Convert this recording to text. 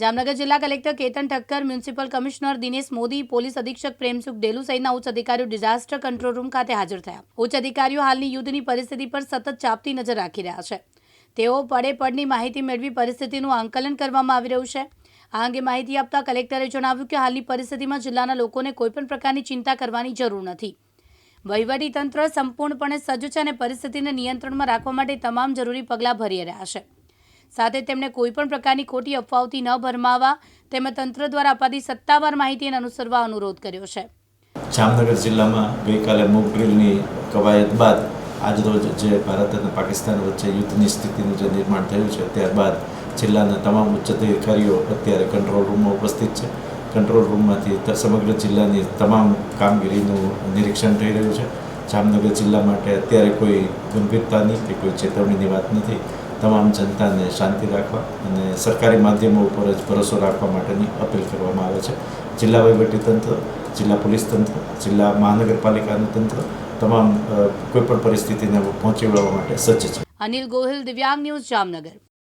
જામનગર જિલ્લા collector Ketan Thakkar, municipal commissioner Dinesh Modi, police અધિક્ષક પ્રેમસુખ ડેલુ સહિતના ઉચ્ચ અધિકારીઓ ડિઝાસ્ટર કંટ્રોલ રૂમ ખાતે હાજર થયા. ઉચ્ચ અધિકારીઓ હાલની યુદ્ધની પરિસ્થિતિ પર સતત ચાપતી નજર રાખી રહ્યા છે. તેઓ પડે પડની માહિતી મેળવી પરિસ્થિતિનું આંકલન કરવામાં આવી રહ્યું છે. આ અંગે માહિતી આપતા કલેક્ટરે જણાવ્યું કે હાલની પરિસ્થિતિમાં જિલ્લાના લોકોને કોઈપણ પ્રકારની ચિંતા કરવાની જરૂર નથી. વહીવટીતંત્ર સંપૂર્ણપણે સજ્જ છે અને પરિસ્થિતિને નિયંત્રણમાં રાખવા માટે તમામ જરૂરી પગલાં ભરી રહ્યા છે. સાથે તેમણે કોઈપણ પ્રકારની ખોટી અફવાઓથી ન ભરમાવા તેમજ તંત્ર દ્વારા અપાતી સત્તાવાર માહિતીને અનુસરવા અનુરોધ કર્યો છે. જામનગર જિલ્લામાં ગઈકાલે મોક ડ્રીલની કવાયત બાદ આજરોજ જે ભારત અને પાકિસ્તાન વચ્ચે યુદ્ધની સ્થિતિનું જે નિર્માણ થયું છે, ત્યારબાદ જિલ્લાના તમામ ઉચ્ચ અધિકારીઓ અત્યારે કંટ્રોલ રૂમમાં ઉપસ્થિત છે. કંટ્રોલ રૂમમાંથી સમગ્ર જિલ્લાની તમામ કામગીરીનું નિરીક્ષણ થઈ રહ્યું છે. જામનગર જિલ્લા માટે અત્યારે કોઈ ગંભીરતાની કે કોઈ ચેતવણીની વાત નથી. તમામ જનતાને શાંતિ રાખવા અને સરકારી માધ્યમો ઉપર જ ભરોસો રાખવા માટેની અપીલ કરવામાં આવે છે. જિલ્લા વહીવટીતંત્ર જિલ્લા પોલીસ તંત્ર, જિલ્લા મહાનગરપાલિકાનું તંત્ર તમામ કોઈપણ પરિસ્થિતિને પહોંચી વળવા માટે સજ્જ છે. અનિલ ગોહિલ, દિવ્યાંગ ન્યૂઝ જામનગર.